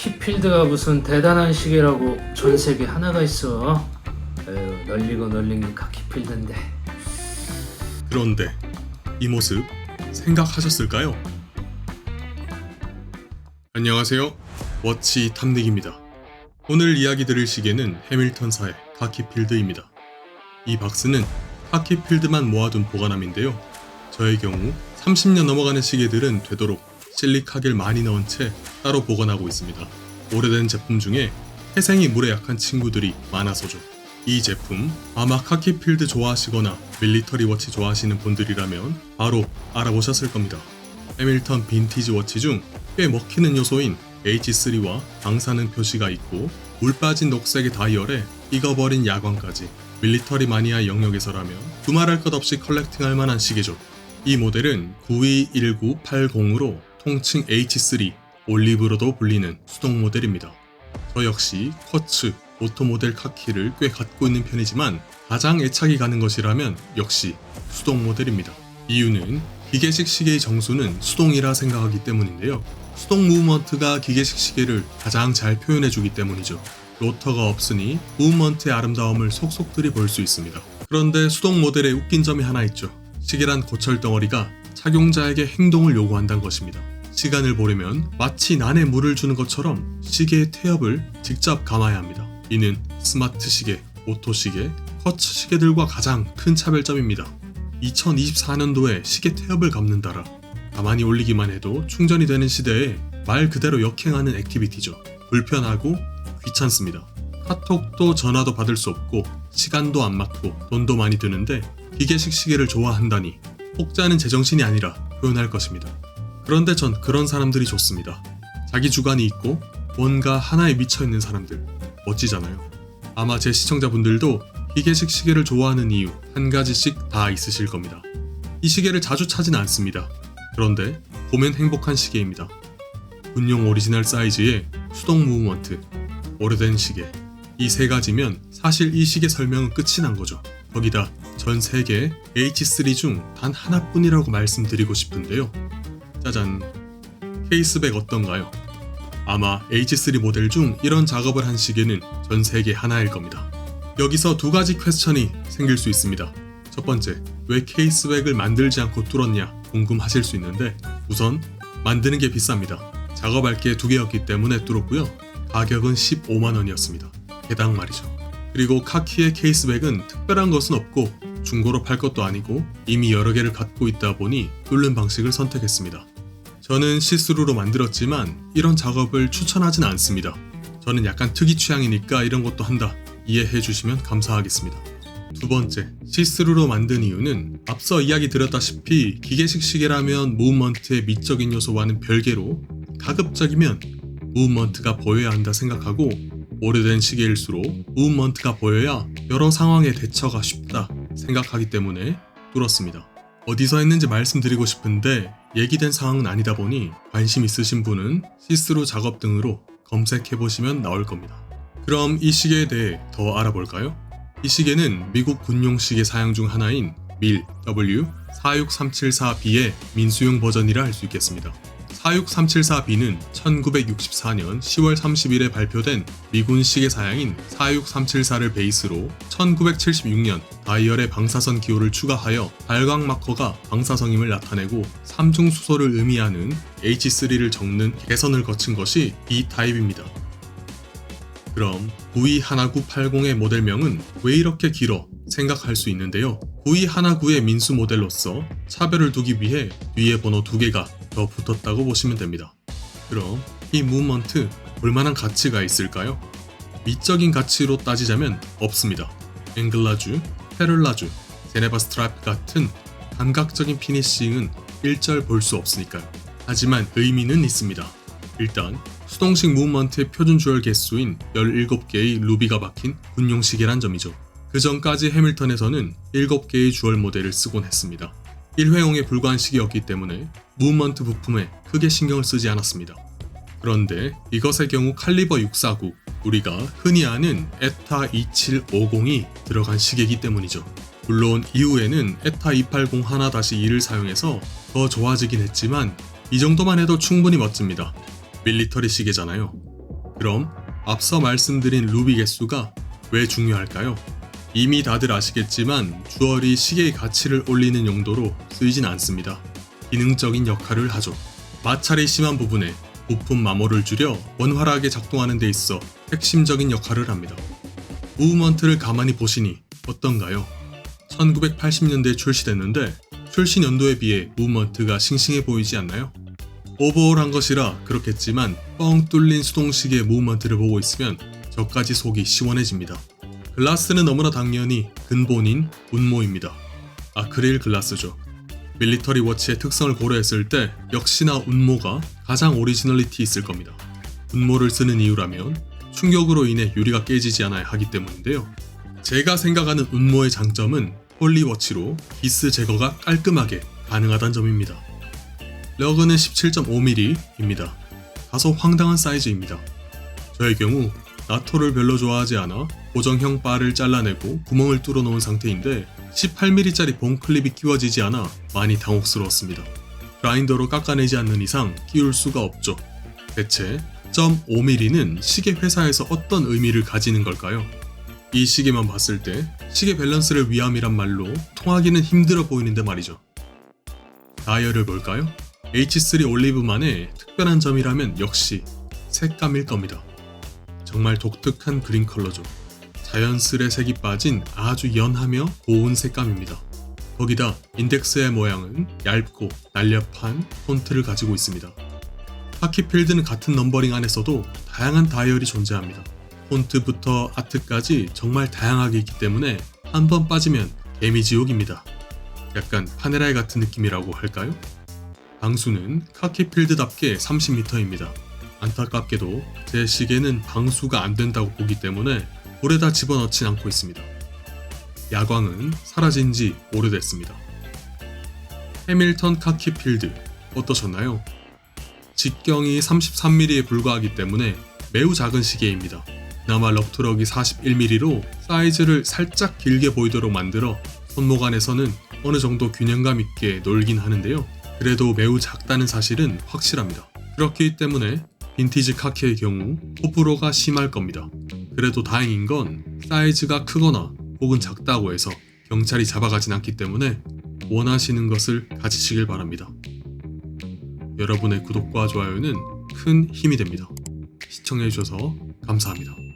카키필드가 무슨 대단한 시계라고 전 세계 하나가 있어. 에휴, 널리고 널린 게 카키필드인데. 그런데 이 모습 생각하셨을까요? 안녕하세요. 워치 탐닉입니다. 오늘 이야기 드릴 시계는 해밀턴사의 카키필드입니다. 이 박스는 카키필드만 모아둔 보관함인데요. 저의 경우 30년 넘어가는 시계들은 되도록 실리카겔 많이 넣은 채 따로 보관하고 있습니다. 오래된 제품 중에 회생이 물에 약한 친구들이 많아서죠. 이 제품 아마 카키필드 좋아하시거나 밀리터리 워치 좋아하시는 분들이라면 바로 알아보셨을 겁니다. 해밀턴 빈티지 워치 중 꽤 먹히는 요소인 H3와 방사능 표시가 있고 물 빠진 녹색의 다이얼에 익어버린 야광까지 밀리터리 마니아 영역에서라면 두말할 것 없이 컬렉팅할 만한 시계죠. 이 모델은 921980으로 통칭 H3 올리브로도 불리는 수동 모델입니다. 저 역시 쿼츠 오토 모델 카키를 꽤 갖고 있는 편이지만 가장 애착이 가는 것이라면 역시 수동 모델입니다. 이유는 기계식 시계의 정수는 수동이라 생각하기 때문인데요. 수동 무브먼트가 기계식 시계를 가장 잘 표현해주기 때문이죠. 로터가 없으니 무브먼트의 아름다움을 속속들이 볼 수 있습니다. 그런데 수동 모델에 웃긴 점이 하나 있죠. 시계란 고철 덩어리가 착용자에게 행동을 요구한다는 것입니다. 시간을 보려면 마치 난에 물을 주는 것처럼 시계의 태엽을 직접 감아야 합니다. 이는 스마트 시계, 오토 시계, 쿼츠 시계들과 가장 큰 차별점입니다. 2024년도에 시계 태엽을 감는다라 가만히 올리기만 해도 충전이 되는 시대에 말 그대로 역행하는 액티비티죠. 불편하고 귀찮습니다. 카톡도 전화도 받을 수 없고 시간도 안 맞고 돈도 많이 드는데 기계식 시계를 좋아한다니 혹자는 제정신이 아니라 표현할 것입니다. 그런데 전 그런 사람들이 좋습니다. 자기 주관이 있고 뭔가 하나에 미쳐 있는 사람들 멋지잖아요. 아마 제 시청자분들도 기계식 시계를 좋아하는 이유 한 가지씩 다 있으실 겁니다. 이 시계를 자주 차진 않습니다. 그런데 보면 행복한 시계입니다. 군용 오리지널 사이즈의 수동 무브먼트, 오래된 시계. 이 세 가지면 사실 이 시계 설명은 끝이 난 거죠. 거기다 전 세계 H3 중 단 하나뿐이라고 말씀드리고 싶은데요. 짜잔. 케이스백 어떤가요? 아마 H3 모델 중 이런 작업을 한 시계는 전 세계 하나일 겁니다. 여기서 두 가지 퀘스천이 생길 수 있습니다. 첫 번째, 왜 케이스백을 만들지 않고 뚫었냐 궁금하실 수 있는데 우선 만드는 게 비쌉니다. 작업할 게 두 개였기 때문에 뚫었고요. 가격은 15만 원이었습니다. 개당 말이죠. 그리고 카키의 케이스백은 특별한 것은 없고 중고로 팔 것도 아니고 이미 여러 개를 갖고 있다 보니 뚫는 방식을 선택했습니다. 저는 시스루로 만들었지만 이런 작업을 추천하진 않습니다. 저는 약간 특이 취향이니까 이런 것도 한다. 이해해 주시면 감사하겠습니다. 두 번째, 시스루로 만든 이유는 앞서 이야기 드렸다시피 기계식 시계라면 무브먼트의 미적인 요소와는 별개로 가급적이면 무브먼트가 보여야 한다 생각하고 오래된 시계일수록 무브먼트가 보여야 여러 상황에 대처가 쉽다 생각하기 때문에 뚫었습니다. 어디서 했는지 말씀드리고 싶은데 얘기된 사항은 아니다 보니 관심 있으신 분은 시스루 작업 등으로 검색해 보시면 나올 겁니다. 그럼 이 시계에 대해 더 알아볼까요? 이 시계는 미국 군용 시계 사양 중 하나인 밀 W 46374B의 민수용 버전이라 할 수 있겠습니다. 46374B는 1964년 10월 30일에 발표된 미군 시계 사양인 46374를 베이스로 1976년 다이얼의 방사선 기호를 추가하여 발광 마커가 방사성임을 나타내고 삼중 수소를 의미하는 H3를 적는 개선을 거친 것이 이 타입입니다. 그럼 921980의 모델명은 왜 이렇게 길어 생각할 수 있는데요. 9219의 민수 모델로서 차별을 두기 위해 뒤에 번호 두 개가 더 붙었다고 보시면 됩니다. 그럼 이 무브먼트 볼만한 가치가 있을까요? 미적인 가치로 따지자면 없습니다. 앵글라주, 페를라주, 제네바 스트라이프 같은 감각적인 피니싱은 일절 볼 수 없으니까요. 하지만 의미는 있습니다. 일단 수동식 무브먼트의 표준 주얼 개수인 17개의 루비가 박힌 군용 시계란 점이죠. 그 전까지 해밀턴에서는 7개의 주얼 모델을 쓰곤 했습니다. 1회용에 불과한 시기였기 때문에 무브먼트 부품에 크게 신경을 쓰지 않았습니다. 그런데 이것의 경우 칼리버 649, 우리가 흔히 아는 에타 2750이 들어간 시계이기 때문이죠. 물론 이후에는 에타 280 1-2를 사용해서 더 좋아지긴 했지만 이 정도만 해도 충분히 멋집니다. 밀리터리 시계잖아요. 그럼 앞서 말씀드린 루비 개수가 왜 중요할까요? 이미 다들 아시겠지만 주얼이 시계의 가치를 올리는 용도로 쓰이진 않습니다. 기능적인 역할을 하죠. 마찰이 심한 부분에 부품 마모를 줄여 원활하게 작동하는 데 있어 핵심적인 역할을 합니다. 무브먼트를 가만히 보시니 어떤가요? 1980년대에 출시됐는데 출시 연도에 비해 무브먼트가 싱싱해 보이지 않나요? 오버홀한 것이라 그렇겠지만 뻥 뚫린 수동식의 무브먼트를 보고 있으면 저까지 속이 시원해집니다. 글라스는 너무나 당연히 근본인 운모입니다. 아크릴 글라스죠. 밀리터리 워치의 특성을 고려했을 때 역시나 운모가 가장 오리지널리티 있을 겁니다. 운모를 쓰는 이유라면 충격으로 인해 유리가 깨지지 않아야 하기 때문인데요. 제가 생각하는 운모의 장점은 폴리워치로 기스 제거가 깔끔하게 가능하다는 점입니다. 러그는 17.5mm입니다. 다소 황당한 사이즈입니다. 저의 경우 나토를 별로 좋아하지 않아 고정형 바를 잘라내고 구멍을 뚫어 놓은 상태인데 18mm짜리 본클립이 끼워지지 않아 많이 당혹스러웠습니다. 그라인더로 깎아내지 않는 이상 끼울 수가 없죠. 대체 0.5mm는 시계 회사에서 어떤 의미를 가지는 걸까요? 이 시계만 봤을 때 시계 밸런스를 위함이란 말로 통하기는 힘들어 보이는데 말이죠. 다이얼을 볼까요? H3 올리브만의 특별한 점이라면 역시 색감일 겁니다. 정말 독특한 그린 컬러죠. 자연스레 색이 빠진 아주 연하며 고운 색감입니다. 거기다 인덱스의 모양은 얇고 날렵한 폰트를 가지고 있습니다. 하키필드는 같은 넘버링 안에서도 다양한 다이얼이 존재합니다. 폰트부터 아트까지 정말 다양하게 있기 때문에 한 번 빠지면 개미지옥입니다. 약간 파네라이 같은 느낌이라고 할까요? 방수는 카키필드답게 30m입니다. 안타깝게도 제 시계는 방수가 안 된다고 보기 때문에 볼에다 집어넣진 않고 있습니다. 야광은 사라진 지 오래됐습니다. 해밀턴 카키필드 어떠셨나요? 직경이 33mm에 불과하기 때문에 매우 작은 시계입니다. 그나마 럭트럭이 41mm로 사이즈를 살짝 길게 보이도록 만들어 손목 안에서는 어느 정도 균형감 있게 놀긴 하는데요. 그래도 매우 작다는 사실은 확실합니다. 그렇기 때문에 빈티지 카키의 경우 호불호가 심할 겁니다. 그래도 다행인 건 사이즈가 크거나 혹은 작다고 해서 경찰이 잡아가진 않기 때문에 원하시는 것을 가지시길 바랍니다. 여러분의 구독과 좋아요는 큰 힘이 됩니다. 시청해주셔서 감사합니다.